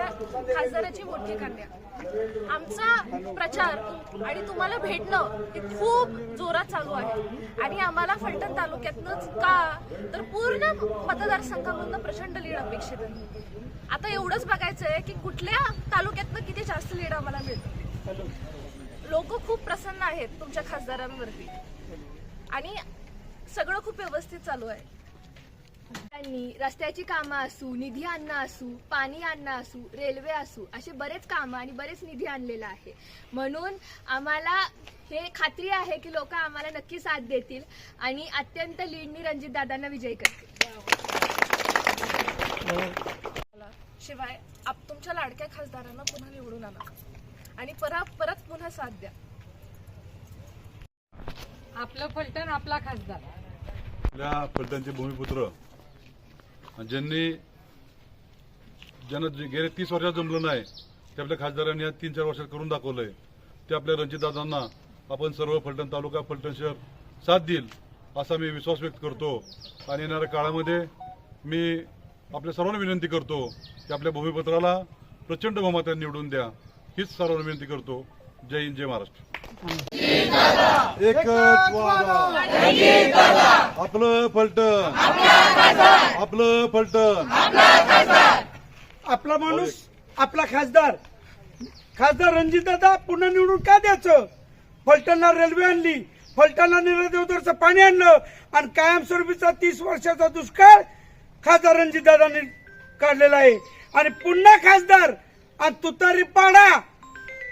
आमच्या खासदाराची मोठी कांद्या आमचा प्रचार आणि तुम्हाला भेटणं हे खूप जोरात चालू आहे. आणि आम्हाला फलटण तालुक्यातनंच का तर पूर्ण मतदारसंघामधनं प्रचंड लीड अपेक्षित आहे. आता एवढंच बघायचं आहे की कुठल्या तालुक्यातनं किती जास्त लीड आम्हाला मिळतं लोक खूप प्रसन्न आहेत तुमच्या खासदारांवरती. आणि सगळं खूप व्यवस्थित चालू आहे. त्यांनी रस्त्याची कामं असू निधी आणणं असू पाणी आणणं असू रेल्वे असू असे बरेच कामं आणि बरेच निधी आणलेला आहे. म्हणून आम्हाला हे खात्री आहे की लोक आम्हाला नक्की साथ देतील आणि अत्यंत लीडनी रणजित दादांना विजयी करतील. शिवाय आप तुमच्या लाडक्या खासदारांना पुन्हा निवडून आणा आणि परत परत पुन्हा साथ द्या. आपलं फलटण आपला खासदार. आपल्या फलटणचे भूमिपुत्र ज्यांनी ज्यांना जे गेले तीस वर्षात जमलं नाही ते आपल्या खासदारांनी या तीन चार वर्षात करून दाखवलंय. ते आपल्या रणजितदादांना आपण सर्व फलटण तालुका फलटण शहर साथ देईल असा मी विश्वास व्यक्त करतो. आणि येणाऱ्या काळामध्ये मी आपल्या सर्वांना विनंती करतो की आपल्या भूमिपुत्राला प्रचंड बहुमतात निवडून द्या. हीच सर्वांना विनंती करतो. जय हिंद जय महाराष्ट्र. एकच वादा. आपलं फलटण. आपलं फलटण. आपला माणूस आपला खासदार. खासदार रणजितदादा पुन्हा निवडून का द्यायचं? फलटणला रेल्वे आणली. फलटणला निरा देवदरचं पाणी आणलं. आणि कायमस्वरूपीचा तीस वर्षाचा दुष्काळ खासदार रणजितदादांनी काढलेला आहे. आणि पुन्हा खासदार आणि तुतारी पाडा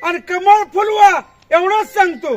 आणि कमळ फुलवा एवढंच सांगतो.